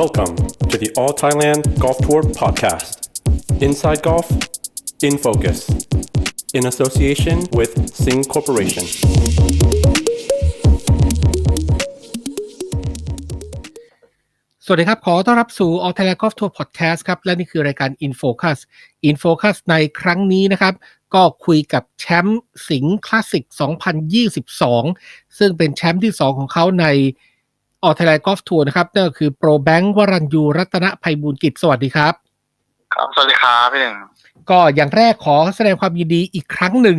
Welcome to the All Thailand Golf Tour podcast. Inside Golf, in focus, in association with Sing Corporation. สวัสดีครับ ขอต้อนรับสู่ All Thailand Golf Tour Podcast ครับ และนี่คือรายการ InFocus InFocus ในครั้งนี้นะครับ ก็คุยกับแชมป์สิงคลาสสิก 2022 ซึ่งเป็นแชมป์ที่ 2 ของเขาใน All Thailand Golf Tour นะครับนั่นก็คือโปรแบงค์วรัญยูรัตนภัยบูลย์กิจสวัสดีครับ ครับ สวัสดีครับพี่หนึ่งก็อย่างแรกขอแสดงความยินดีอีกครั้งหนึ่ง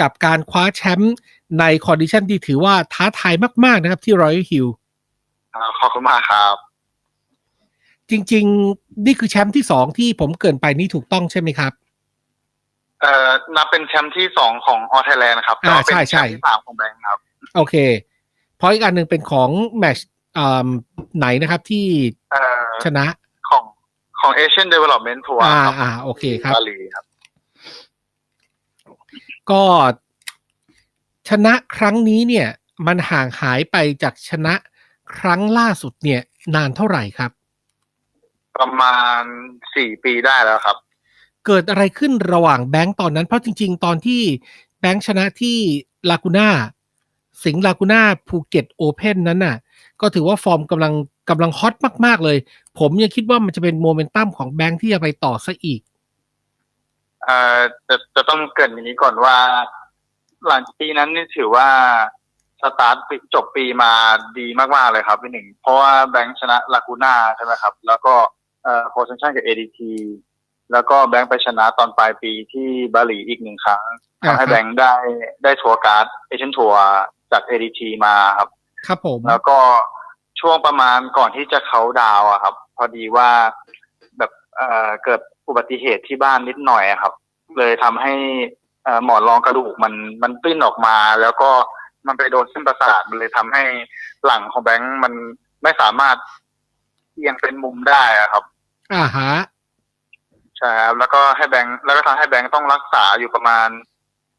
กับการคว้าแชมป์ในคอนดิชันที่ถือว่าท้าทายมาก ๆ นะครับที่ Royal Hill อ่าขอบคุณมากครับ จริง ๆ นี่คือแชมป์ที่สองที่ผมเกรินไปนี่ถูกต้องใช่ไหมครับเอ่อนับเป็นแชมป์ที่สองของออไทยแลนด์ครับอ่าแต่ว่าเป็นใช่แชใช่มป์ที่สามของแบงค์ครับ โอเค เพราะอีกอันหนึ่งเป็นของแมชอ่า ไหนนะครับที่เอ่อชนะของของ Asian Development Tour อ่าครับอ่าโอเคครับบาหลีครับ ก็ชนะครั้งนี้เนี่ย มันห่างหายไปจากชนะครั้งล่าสุดเนี่ย นานเท่าไหร่ครับ ประมาณสี่ปีได้แล้วครับ เกิดอะไรขึ้นระหว่างแบงค์ตอนนั้น เพราะจริง ๆ ตอนที่แบงค์ชนะที่ลากูน่าสิงห์ลากูน่าภูเก็ตโอเพนนั้นน่ะ ก็ถือว่าฟอร์มกำลังกำลังฮอตมาก ๆ เลย ผมยังคิดว่ามันจะเป็นโมเมนตัมของแบงค์ที่จะไปต่อซะอีกเอ่อจะจะต้องเกรินอย่างนี้ก่อนว่า หลังปีนั้นนี่ถือว่าสตาร์ทปีจบปีมาดีมาก ๆ เลยครับพี่หนึ่ง เพราะว่าแบงค์ชนะลากูน่าใช่ไหมครับ แล้วก็เอ่อโคเซนชันกับ ADT แล้วก็แบงค์ไปชนะตอนปลายปีที่บาหลีอีกหนึ่งครั้งอ่าทำให้ครับแบงค์ได้ได้ทัวร์การ์ดเอเชียนทัวร์จาก ADT มาครับ ครับผม แล้วก็ช่วงประมาณก่อนที่จะเขาดาวน์อะครับ พอดีว่าแบบเอ่อเกิดอุบัติเหตุที่บ้านนิดหน่อยอะครับ เลยทำให้เอ่อหมอนรองกระดูกมันมันปิ้นออกมา แล้วก็มันไปโดนเส้นประสาทมันเลยทำให้หลังของแบงค์มันไม่สามารถเอียงเป็นมุมได้อะครับ อ่าฮะ ใช่ครับแล้วก็ให้แบงค์แล้วก็ทำให้แบงค์ต้องรักษาอยู่ประมาณ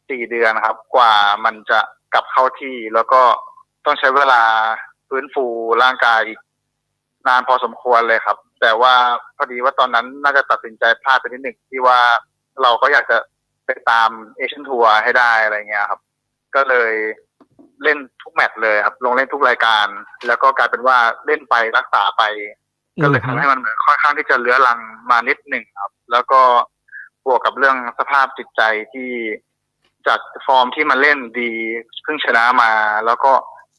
สี่เดือนนะครับ กว่ามันจะกลับเข้าที่แล้วก็ ต้องใช้เวลาฟื้นฟูร่างกายอีกนานพอสมควรเลยครับ แต่ว่าพอดีว่าตอนนั้นน่าจะตัดสินใจพลาดไปนิดหนึ่งที่ว่าเราก็อยากจะไปตามเอเชียนทัวร์ให้ได้อะไรเงี้ยครับ ก็เลยเล่นทุกแมตช์เลยครับ ลงเล่นทุกรายการ แล้วก็กลายเป็นว่าเล่นไปรักษาไป ก็เลยทำให้มันเหมือนค่อนข้างที่จะเลื้อรังมานิดหนึ่งครับ แล้วก็บวกกับเรื่องสภาพจิตใจที่จากฟอร์มที่มันเล่นดีเพิ่งชนะมา แล้วก็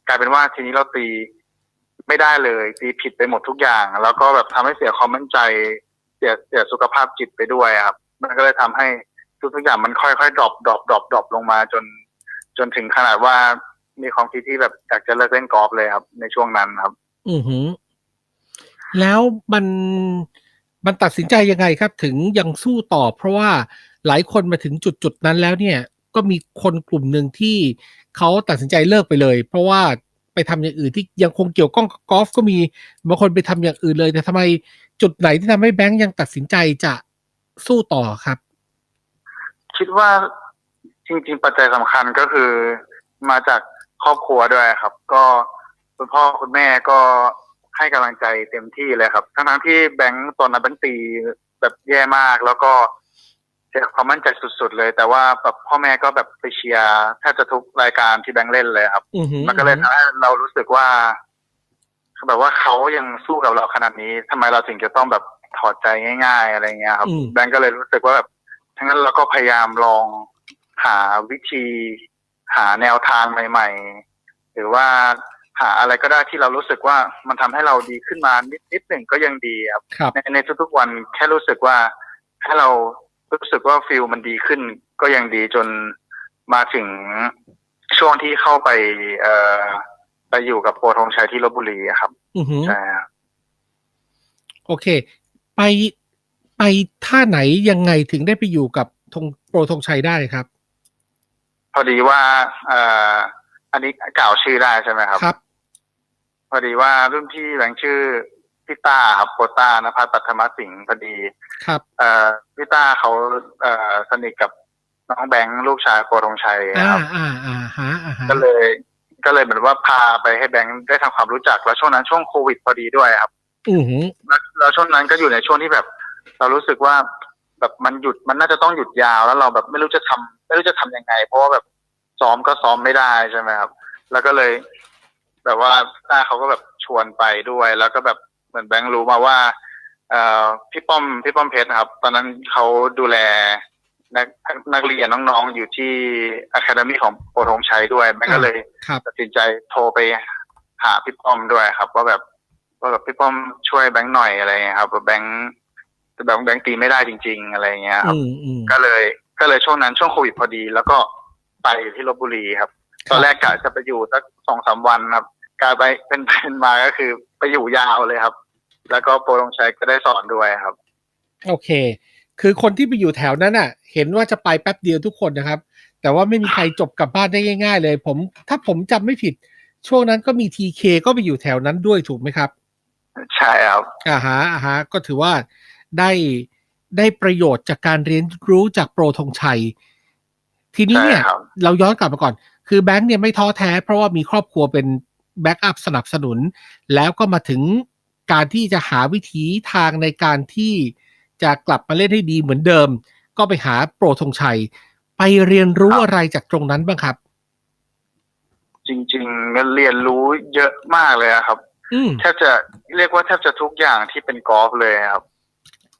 กลายเป็นว่าทีนี้เราตีไม่ได้เลย ตีผิดไปหมดทุกอย่าง แล้วก็แบบทำให้เสียความมั่นใจเสียเสียสุขภาพจิตไปด้วยครับ มันก็เลยทำให้ทุกทุกอย่างมันค่อยๆดรอปดรอปดรอปดรอปลงมาจน จนถึงขนาดว่ามีความคิดที่แบบอยากจะเลิกเล่นกอล์ฟเลยครับ ในช่วงนั้นครับ อือหือ แล้วมันมันตัดสินใจยังไงครับ ถึงยังสู้ต่อ เพราะว่าหลายคนมาถึงจุดจุดนั้นแล้วเนี่ย ก็มีคนกลุ่มหนึ่งที่เขาตัดสินใจเลิกไปเลย เพราะว่าไปทำอย่างอื่นที่ยังคงเกี่ยวข้องกับกอล์ฟก็มีบางคนไปทำอย่างอื่นเลย แต่ทำไมจุดไหนที่ทำให้แบงค์ยังตัดสินใจจะสู้ต่อครับ คิดว่าจริงๆปัจจัยสำคัญก็คือมาจากครอบครัวด้วยครับ ก็คุณพ่อคุณแม่ก็ให้กำลังใจเต็มที่เลยครับ ทั้งๆที่แบงค์ตอนนั้นแบงค์ตีแบบแย่มากแล้วก็ ความมั่นใจสุดๆเลย แต่ว่าแบบพ่อแม่ก็แบบไปเชียร์แทบจะทุกรายการที่แบงค์เล่นเลยครับ อือหือมันก็เลยทำให้เรารู้สึกว่าแบบว่าเขายังสู้กับเราขนาดนี้ทำไมเราถึงจะต้องแบบถอดใจง่าย ๆ อะไรเงี้ยครับ อืม แบงก์ก็เลยรู้สึกว่าแบบทั้งนั้นเราก็พยายามลองหาวิธี หาแนวทางใหม่ ๆ หรือว่าหาอะไรก็ได้ที่เรารู้สึกว่ามันทำให้เราดีขึ้นมานิดนิดหนึ่งก็ยังดีครับ ครับ ในในทุกๆวันแค่รู้สึกว่าให้เรา รู้สึกว่าฟิลมันดีขึ้น ก็ยังดีจนมาถึงช่วงที่เข้าไป เอ่อไปอยู่กับโปรธงชัยที่ลบบุรีอะครับอือหือใช่ครับ โอเค ไปไปท่าไหนยังไงถึงได้ไปอยู่กับธงโปรธงชัยได้ครับ พอดีว่าเอ่ออันนี้กล่าวชื่อได้ใช่ไหมครับ ครับ พอดีว่ารุ่นพี่แบงค์ชื่อ พี่ต้าครับโปต้านภัสปัทมสิงห์พอดี ครับ เอ่อพี่ต้าเขาเอ่อสนิทกับน้องแบงค์ลูกชายโปรธงชัยอ่าครับ อ่าอ่าฮะอ่าฮะก็เลย ก็เลยเหมือนว่าพาไปให้แบงค์ได้ทำความรู้จักแล้วช่วงนั้นช่วงโควิดพอดีด้วยครับ อือหือแล้วแล้วช่วงนั้นก็อยู่ในช่วงที่แบบ เรารู้สึกว่าแบบมันหยุดมันน่าจะต้องหยุดยาวแล้วเราแบบไม่รู้จะทำไม่รู้จะทำยังไง เพราะว่าแบบซ้อมก็ซ้อมไม่ได้ใช่ไหมครับ แล้วก็เลย แบบว่าต้าเขาก็แบบชวนไปด้วย แล้วก็แบบเห มือนแบงค์รู้มาว่าเอ่อพี่ป้อมพี่ป้อมเพชรนะครับ ตอนนั้นเขาดูแลนักนักเรียนน้องๆอยู่ที่อะคาเดมี่ของโปรธงชัยด้วยแบงค์ก็เลยครับ ตัดสินใจโทรไปหาพี่ป้อมด้วยครับ ว่าแบบว่าแบบพี่ป้อมช่วยแบงค์หน่อยอะไรเงี้ยครับว่าแบงค์แต่แบงค์แบงค์ตีไม่ได้จริง ๆ อะไรเงี้ยครับ อืมอืม ก็เลยก็เลยช่วงนั้นช่วงโควิดพอดี แล้วก็ไปที่ลบบุรีครับ ตอนแรกกะจะไปอยู่สักสองสามวันครับกลายไปเป็นเป็นมาก็คือไปอยู่ยาวเลยครับ แล้วก็โปรลงชัยก็ได้สอนด้วยครับ โอเค คือคนที่ไปอยู่แถวนั้นอะ เห็นว่าจะไปแป๊บเดียวทุกคนนะครับ แต่ว่าไม่มีใครจบกลับบ้านได้ง่ายๆ เลย ผมถ้าผมจำไม่ผิด ช่วงนั้นก็มีทีเคก็ไปอยู่แถวนั้นด้วยถูกไหมครับ ใช่ครับ อ่าฮะอ่าฮะก็ถือว่าได้ได้ประโยชน์จากการเรียนรู้จากโปรธงชัย ทีนี้เนี่ย ใช่ครับ เราย้อนกลับมาก่อน คือแบงค์เนี่ยไม่ท้อแท้เพราะว่ามีครอบครัวเป็นแบ็กอัพสนับสนุน แล้วก็มาถึง การที่จะหาวิธีทางในการที่จะกลับมาเล่นให้ดีเหมือนเดิม ก็ไปหาโปรธงชัย ไปเรียนรู้อะไรจากตรงนั้นบ้างครับ จริงๆมันเรียนรู้เยอะมากเลยอะครับอืมแทบจะเรียกว่าแทบจะทุกอย่างที่เป็นกอล์ฟเลยครับ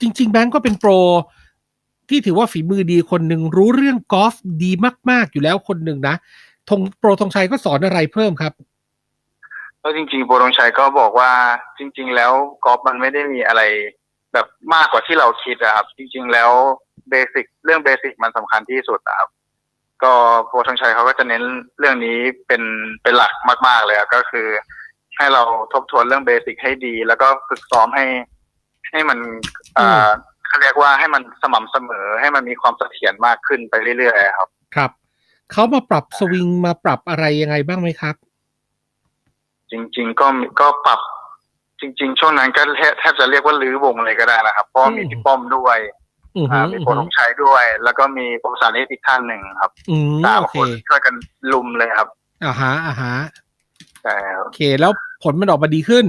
จริง ๆ แบงก์ก็เป็นโปร ที่ถือว่าฝีมือดีคนหนึ่งรู้เรื่องกอล์ฟดีมาก ๆ อยู่แล้วคนหนึ่งนะธงโปรธงชัยก็สอนอะไรเพิ่มครับ แล้วจริงๆโปรดงชัยก็บอกว่าจริง ๆ แล้วกอล์ฟมันไม่ได้มีอะไร แบบมากกว่าที่เราคิดอะครับ จริง ๆ แล้วเบสิกเรื่องเบสิกมันสำคัญที่สุดอะครับ ก็โปรดงชัยเขาก็จะเน้นเรื่องนี้เป็นเป็นหลักมาก ๆ เลยอะก็คือ ให้เราทบทวนเรื่องเบสิกให้ดี แล้วก็ฝึกซ้อมให้ ให้มันเอ่อเขาเรียกว่าให้มันสม่ำเสมอ ให้มันมีความเสถียรมากขึ้นไปเรื่อยๆครับ ครับเขามาปรับสวิงมาปรับอะไรยังไงบ้างไหมครับ จริง ๆ ก็มีก็ปรับจริง ๆ ช่วงนั้นก็แทบแทบจะเรียกว่าลื้อวงเลยก็ได้นะครับเพราะว่ามีอืมพี่ป้อมด้วยอือหือ่าอมีอือโปรหืทองชัยด้วย แล้วก็มีโปรสานิตอีกท่านหนึ่งครับอืมสามโอคเคนช่วยกันลุมเลยครับอ่าฮะอ่าฮะใช่ครับโอเค แล้วผลมันออกมาดีขึ้น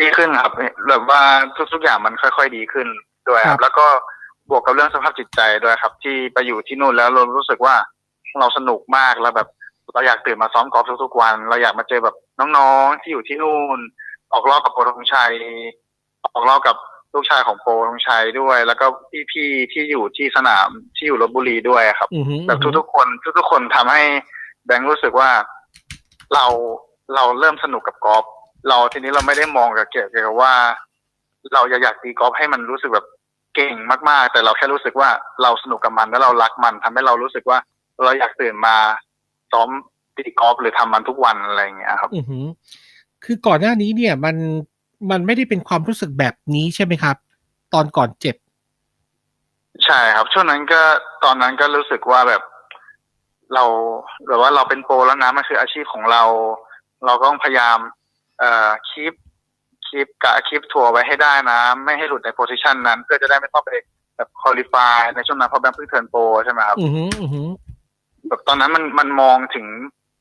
ดีขึ้นครับแบบว่าทุกๆอย่างมันค่อย ๆ ดีขึ้นด้วยคครัรับบแล้วก็บวกกับเรื่องสภาพจิตใจด้วยครับ ที่ไปอยู่ที่นู่นแล้วเรารู้สึกว่าเราสนุกมากแล้วแบบ เราอยากตื่นมาซ้อมกอล์ฟทุกๆวัน เราอยากมาเจอแบบน้องๆที่อยู่ที่นู่น ออกรอบกับโปรธงชัย ออกรอบกับลูกชายของโปรธงชัยด้วย แล้วก็พี่ๆที่อยู่ที่สนามที่อยู่ลบบุรีด้วยครับ อือหือแบบทุกๆคนทุกๆคนทำให้แบงค์รู้สึกว่าเราเราเริ่มสนุกกับกอล์ฟเราทีนี้เราไม่ได้มองกับเกี่ยวกับว่า เราอยากอยากตีกอล์ฟให้มันรู้สึกแบบเก่งมากๆ แต่เราแค่รู้สึกว่าเราสนุกกับมันแล้วเรารักมันทำให้เรารู้สึกว่า เราอยากตื่นมา ซ้อมตีกอล์ฟหรือทำมันทุกวันอะไรอย่างเงี้ยครับอือหือคือก่อนหน้านี้เนี่ยมันมันไม่ได้เป็นความรู้สึกแบบนี้ใช่ไหมครับ ตอนก่อนเจ็บ ใช่ครับ ช่วงนั้นก็ตอนนั้นก็รู้สึกว่าแบบ เราแบบว่าเราเป็นโปรแล้วนะมันคืออาชีพของเรา เราก็ต้องพยายาม เอ่อคีปคีปกะคีปทัวร์ไว้ให้ได้นะ ไม่ให้หลุดในโพซิชันนั้น เพื่อจะได้ไม่ต้องไปแบบคอลี่ฟายในช่วงนั้นเพราะแบงค์เพิ่งเทิร์นโปรใช่ไหมครับอือหืออือหือ แบบตอนนั้นมันมันมองถึง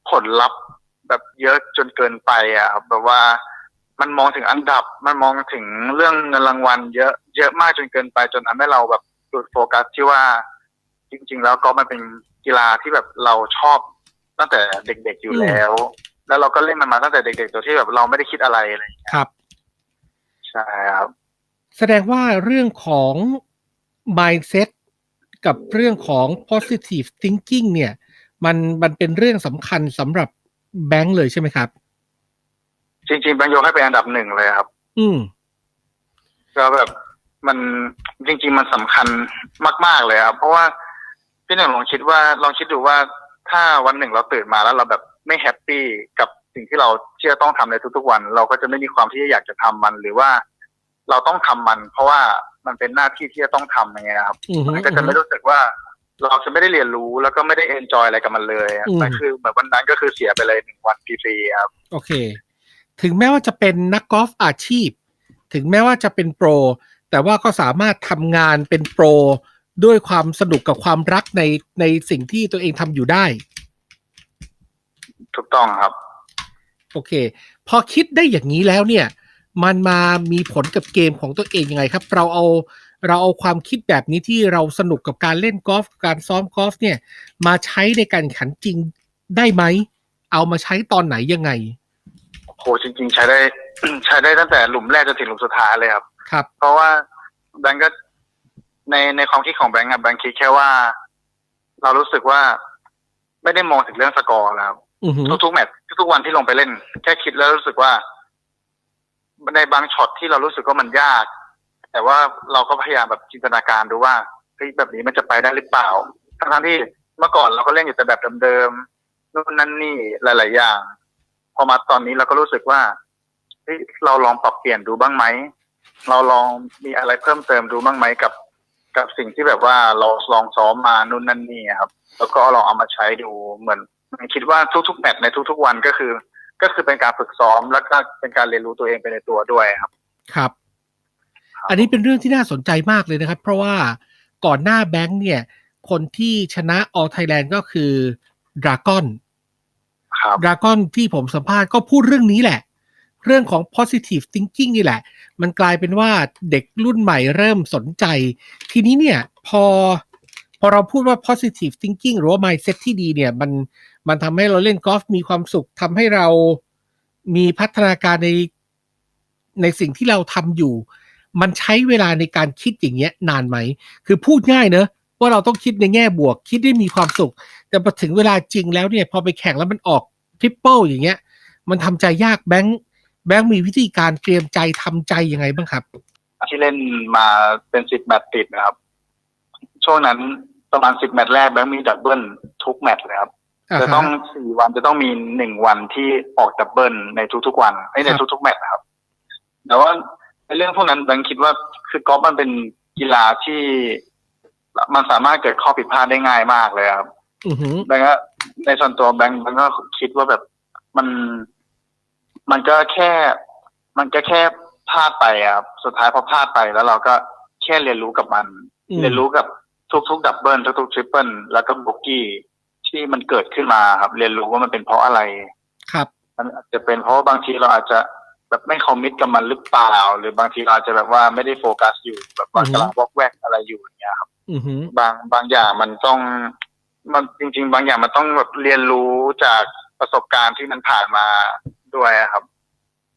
ผลลัพธ์แบบเยอะจนเกินไปอะครับแบบว่ามันมองถึงอันดับ มันมองถึงเรื่องเงินรางวัลเยอะเยอะมากจนเกินไป จนทำให้เราแบบหลุดโฟกัสที่ว่า จริง ๆ แล้วก็มันเป็นกีฬาที่แบบเราชอบตั้งแต่เด็ก ๆอยู่แล้ว แล้วเราก็เล่นมันมาตั้งแต่เด็กๆโดยที่แบบเราไม่ได้คิดอะไรอะไรอย่างเงี้ยครับ ใช่ครับ แสดงว่าเรื่องของ mindset กับเรื่องของ positive thinking เนี่ย มันมันเป็นเรื่องสำคัญสำหรับแบงค์เลยใช่ไหมครับ จริงๆแบงค์โยกให้เป็นอันดับหนึ่งเลยครับ อืมก็แบบมันจริง ๆ มันสำคัญมาก ๆเลยครับ เพราะว่าพี่หนึ่งลองคิดว่าลองคิดดูว่าถ้าวันหนึ่งเราตื่นมาแล้วเราแบบไม่แฮปปี้กับสิ่งที่เราที่จะต้องทำในทุกๆวัน เราก็จะไม่มีความที่อยากจะทำมัน หรือว่า เราต้องทำมัน เพราะว่ามันเป็นหน้าที่ที่จะต้องทำอย่างเงี้ยครับอือหือมันก็จะไม่รู้สึกว่า เราจะไม่ได้เรียนรู้แล้วก็ไม่ได้เอนจอยอะไรกับมันเลยอะอืมมันคือเหมือนวันนั้นก็คือเสียไปเลยหนึ่งวันฟรีๆครับ โอเค ถึงแม้ว่าจะเป็นนักกอล์ฟอาชีพ ถึงแม้ว่าจะเป็นโปร แต่ว่าก็สามารถทำงานเป็นโปรด้วยความสนุกกับความรักในในสิ่งที่ตัวเองทำอยู่ได้ ถูกต้องครับ โอเค พอคิดได้อย่างนี้แล้วเนี่ย มันมามีผลกับเกมของตัวเองยังไงครับ เราเอาเราเอาความคิดแบบนี้ที่เราสนุกกับการเล่นกอล์ฟการซ้อมกอล์ฟเนี่ย มาใช้ในการแข่งขันจริงได้ไหม เอามาใช้ตอนไหนยังไงโหจริง ๆ ใช้ได้ ใช้ได้ตั้งแต่หลุมแรกจนถึงหลุมสุดท้ายเลยครับ ครับ เพราะว่าแบงก์ก็ในในความคิดของแบงก์อะแบงก์คิดแค่ว่า เรารู้สึกว่าไม่ได้มองถึงเรื่องสกอร์แล้วครับอือหือทุกๆแมตช์ทุกๆวันที่ลงไปเล่น แค่คิดแล้วรู้สึกว่า ในบางช็อตที่เรารู้สึกว่ามันยาก แต่ว่าเราก็พยายามแบบจินตนาการดูว่าเฮ้ยแบบนี้มันจะไปได้หรือเปล่าทั้งที่เมื่อก่อนเราก็เล่นอยู่แต่แบบเดิมๆนู่นนั่นนี่หลาย ๆ อย่าง พอมาตอนนี้เราก็รู้สึกว่าเฮ้ยเราลองปรับเปลี่ยนดูบ้างไหมเราลองมีอะไรเพิ่มเติมดูบ้างไหมกับ กับสิ่งที่แบบว่าเราลองซ้อมมานู่นนั่นนี่ครับ แล้วก็ลองเอามาใช้ดูเหมือนคิดว่าทุกๆแมตช์ในทุก ๆ วันก็คือ ก็คือเป็นการฝึกซ้อมแล้วก็เป็นการเรียนรู้ตัวเองไปในตัวด้วยครับ ครับ อันนี้เป็นเรื่องที่น่าสนใจมากเลยนะครับ เพราะว่าก่อนหน้าแบงค์เนี่ย คนที่ชนะ All Thailand ก็คือดราก้อนครับดราก้อนที่ผมสัมภาษณ์ก็พูดเรื่องนี้แหละ เรื่องของ positive thinking นี่แหละ มันกลายเป็นว่าเด็กรุ่นใหม่เริ่มสนใจ ทีนี้เนี่ย พอพอเราพูดว่า positive thinking หรือว่า mindset ที่ดีเนี่ย มัน มันทำให้เราเล่นกอล์ฟมีความสุขทำให้เรามีพัฒนาการในในสิ่งที่เราทำอยู่ มันใช้เวลาในการคิดอย่างเงี้ย นานไหม คือพูดง่ายเนอะว่าเราต้องคิดในแง่บวก คิดได้มีความสุข แต่พอถึงเวลาจริงแล้วเนี่ยพอไปแข่งแล้วมันออกทริปเปิลอย่างเงี้ย มันทำใจยากแบงค์แบงค์มีวิธีการเตรียมใจทำใจยังไงบ้างครับที่เล่นมาเป็นสิบแมตช์ติดนะครับ ช่วงนั้นประมาณสิบแมตช์แรกแบงค์มีดับเบิลทุกแมตช์เลยครับ จะฮะต้องสี่วันจะต้องมีหนึ่งวันที่ออกดับเบิลในทุกๆวันไอ้ยในครับทุกๆแมตช์นะครับ แต่ว่าในเรื่องพวกนั้นแบงค์คิดว่าคือกอล์ฟมันเป็นกีฬาที่มันสามารถเกิดข้อผิดพลาดได้ง่ายมากเลยครับอือหือแบงค์ก็ในส่วนตัวแบงค์แบงค์ก็คิดว่าแบบมัน มันก็แค่ มันก็แค่พลาดไปอะครับสุดท้ายพอพลาดไปแล้วเราก็แค่เรียนรู้กับมันอืมเรียนรู้กับทุกๆดับเบิลทุกๆทริปเปิลแล้วก็โบกี้ ที่มันเกิดขึ้นมาครับ เรียนรู้ว่ามันเป็นเพราะอะไร ครับ มันอาจจะเป็นเพราะว่าบางทีเราอาจจะแบบไม่คอมมิตกับมันหรือเปล่า หรือบางทีเราอาจจะแบบว่าไม่ได้โฟกัสอยู่แบบว่าอือฮึ กำลังวอกแวกอะไรอยู่อย่างเงี้ยครับ อือหือบางบางอย่างมันต้อง มันจริง ๆ บางอย่างมันต้องแบบเรียนรู้จากประสบการณ์ที่มันผ่านมาด้วยอะครับ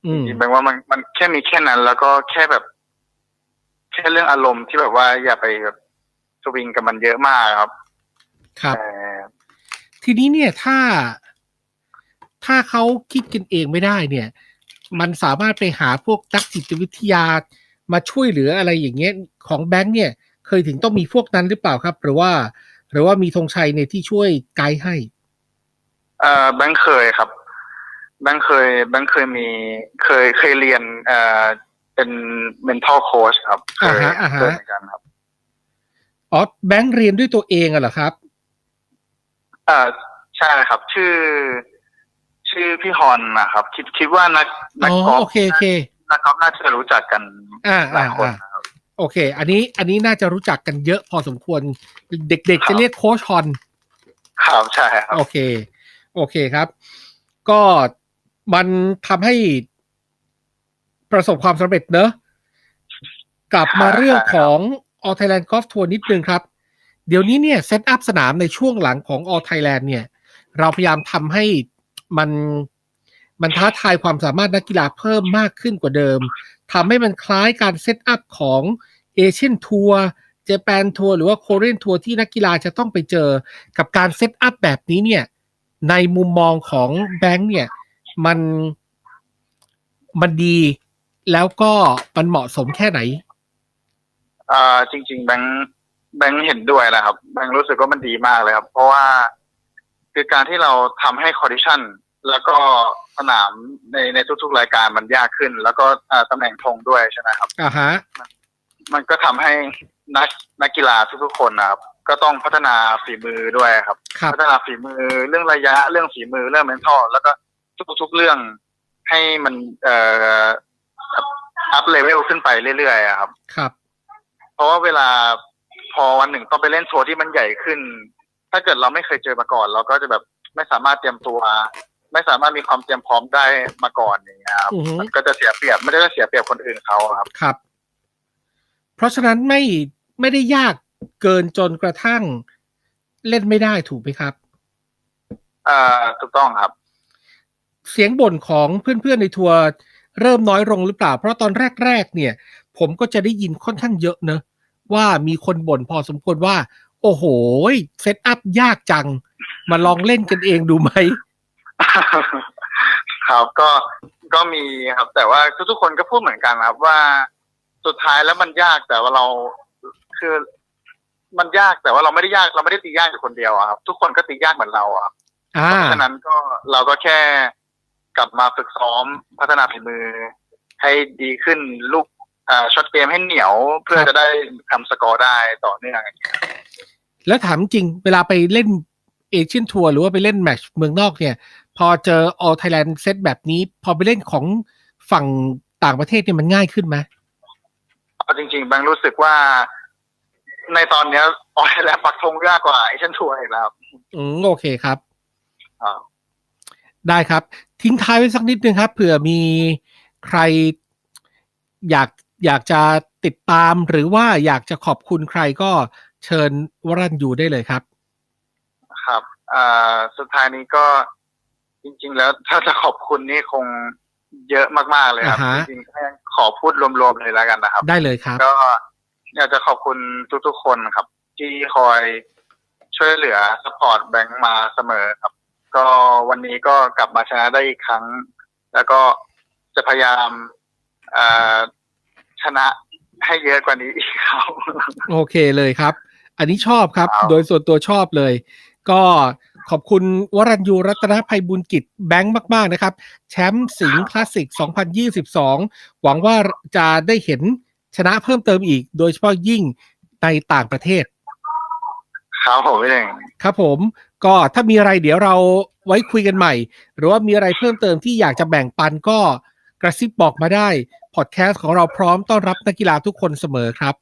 อืมจริงๆแปลว่ามันมันแค่มีแค่นั้น แล้วก็แค่แบบ แค่เรื่องอารมณ์ที่แบบว่าอย่าไปแบบสวิงกับมันเยอะมากครับครับแต่ ทีนี้เนี่ยถ้าถ้าเขาคิดกันเองไม่ได้เนี่ย มันสามารถไปหาพวกนักจิตวิทยามาช่วยเหลืออะไรอย่างเงี้ยของแบงค์เนี่ย เคยถึงต้องมีพวกนั้นหรือเปล่าครับ หรือว่า หรือว่ามีธงชัยเนี่ยที่ช่วยไกด์ให้เอ่อแบงค์เคยครับ แบงค์เคย แบงค์เคยมีเคยเคยเรียนเอ่อเป็น mental coach ครับเคยอ่าฮะอ่าฮะเคยเหมือนกันครับอ๋อแบงค์เรียนด้วยตัวเองอะเหรอครับเอ่อใช่ครับ ชื่อ ชื่อพี่ฮอนนะครับ คิดคิดว่านักนักอ๋อกอล์ฟโอเคโอเค นักกอล์ฟน่าจะรู้จักกันอ่าหลาอ่ายคนอ่านะครับ โอเค อันนี้อันนี้น่าจะรู้จักกันเยอะพอสมควร เด็กครัๆบจะเรียกโค้ชฮอน ครับใช่ครับ โอเค โอเคครับ ก็มันทำให้ประสบความสำเร็จเนอะ กลับมาเรื่องของ All Thailand Golf Tour นิดนึงครับ เดี๋ยวนี้เนี่ยเซตอัพสนามในช่วงหลังของ All Thailand เนี่ย เราพยายามทำให้มันมันท้าทายความสามารถนักกีฬาเพิ่มมากขึ้นกว่าเดิมทำให้มันคล้ายการเซตอัพของเอเชียนทัวร์เจแปนทัวร์หรือว่าโคเรียนทัวร์ที่นักกีฬาจะต้องไปเจอกับการเซตอัพแบบนี้เนี่ย ในมุมมองของแบงค์เนี่ยมันมันดีแล้วก็มันเหมาะสมแค่ไหนอ่อจริง ๆ แบงค์ แบงค์เห็นด้วยนะครับ แบงค์รู้สึกว่ามันดีมากเลยครับ เพราะว่าคือการที่เราทำให้คอ d ดิชันแล้วก็สนามในในทุกๆรายการมันยากขึ้น แล้วก็เอ่อตำแหน่งธงด้วยใช่ไหมครับอ่าฮะมันก็ทำให้นักนักกีฬาทุกๆคนนะครับ ก็ต้องพัฒนาฝีมือด้วยครับครับพัฒนาฝีมือเรื่องระยะเรื่องฝีมือเรื่อง mental แล้วก็ทุกๆเรื่องให้มันเอ่ออัพเลเวลขึ้นไปเรื่อยๆอะครับ ครับ เพราะว่าเวลา พอวันหนึ่งต้องไปเล่นโชว์ที่มันใหญ่ขึ้น ถ้าเกิดเราไม่เคยเจอมาก่อน เราก็จะแบบไม่สามารถเตรียมตัว ไม่สามารถมีความเตรียมพร้อมได้มาก่อนอย่างเงี้ยครับอือฮึ มันก็จะเสียเปรียบไม่ได้จะเสียเปรียบคนอื่นเขาครับ ครับ เพราะฉะนั้นไม่ไม่ได้ยากเกินจนกระทั่งเล่นไม่ได้ถูกไหมครับอ่าถูกต้องครับ เสียงบ่นของเพื่อนๆในทัวร์เริ่มน้อยลงหรือเปล่า เพราะตอนแรกๆเนี่ย ผมก็จะได้ยินค่อนข้างเยอะเนอะ ว่ามีคนบ่นพอสมควรว่า โอ้โหเซตอัพยากจัง มาลองเล่นกันเองดูไหมครับก็ก็มีครับ แต่ว่าทุกๆคนก็พูดเหมือนกันครับว่าสุดท้ายแล้วมันยากแต่ว่าเราคือมันยากแต่ว่าเราไม่ได้ยากเราไม่ได้ตียากอยู่คนเดียวอะครับ ทุกคนก็ตียากเหมือนเราอะครับอ่าเพราะฉะนั้นก็เราก็แค่กลับมาฝึกซ้อมพัฒนาฝีมือ ให้ดีขึ้นลูก อ่าช็อตเกมให้เหนียวเพื่อครับจะได้ทำสกอร์ได้ต่อเนื่องอย่างเงี้ยแล้วถามจริงเวลาไปเล่นเอเชียนทัวร์หรือว่าไปเล่นแมตช์เมืองนอกเนี่ย พอเจอ All Thailand เซตแบบนี้ พอไปเล่นของฝั่งต่างประเทศเนี่ยมันง่ายขึ้นไหมเอาจริงๆแบงค์รู้สึกว่าในตอนเนี้ยออยแล้วปักธงยากกว่าไอเช่นทัวร์อีกแล้วครับอืมโอเคครับอ่าได้ครับ ทิ้งท้ายไว้สักนิดนึงครับเผื่อมีใครอยาก อยากจะติดตามหรือว่าอยากจะขอบคุณใครก็เชิญวรันยูได้เลยครับ ครับอ่าสุดท้ายนี้ก็จริง ๆ แล้วถ้าจะขอบคุณนี่คงเยอะมากๆเลยครับอ่าฮะจริงๆแค่ขอพูดรวมๆเลยแล้วกันนะครับ ได้เลยครับ ก็อยากจะขอบคุณทุกๆคนครับ ที่คอยช่วยเหลือสปอร์ตแบงค์มาเสมอครับ ก็วันนี้ก็กลับมาชนะได้อีกครั้ง แล้วก็จะพยายามอ่า ชนะให้เยอะกว่านี้อีกครับ โอเคเลยครับ อันนี้ชอบครับครับ โดยส่วนตัวชอบเลย ก็ขอบคุณวรัญยูรัตนภัยบุญกิจแบงค์มาก ๆ นะครับ แชมป์สิงห์คลาสสิก 2022 หวังว่าจะได้เห็นชนะเพิ่มเติมอีก โดยเฉพาะยิ่งในต่างประเทศ ครับผมพี่เองครับผม ก็ถ้ามีอะไรเดี๋ยวเราไว้คุยกันใหม่ หรือว่ามีอะไรเพิ่มเติมที่อยากจะแบ่งปันก็กระซิบบอกมาได้ พอดแคสต์ของเราพร้อมต้อนรับนักกีฬาทุกคนเสมอครับ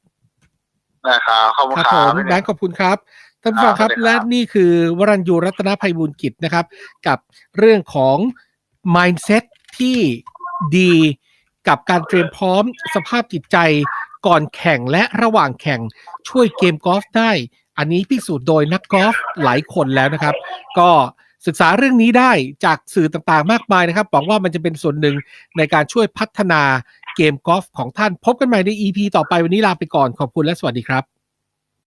นะครับขอบคุณครับคผรับมพี่แบเองงค์ขอบคุณครับท่านผู้ฟังครับครับสวัสดีครับและนี่คือวรัญยูรัตนภัยบุญกิจนะครับ กับเรื่องของ mindset ที่ดีกับการเตรียมพร้อมสภาพจิตใจก่อนแข่งและระหว่างแข่งช่วยเกมกอล์ฟได้ อันนี้พิสูจน์โดยนักกอล์ฟหลายคนแล้วนะครับ ก็ศึกษาเรื่องนี้ได้จากสื่อต่างๆ มากมายนะครับหวังว่ามันจะเป็นส่วนหนึ่งในการช่วยพัฒนา เกมกอล์ฟของท่านพบกันใหม่ใน EP ต่อไปวันนี้ลาไปก่อนขอบคุณและสวัสดีครับ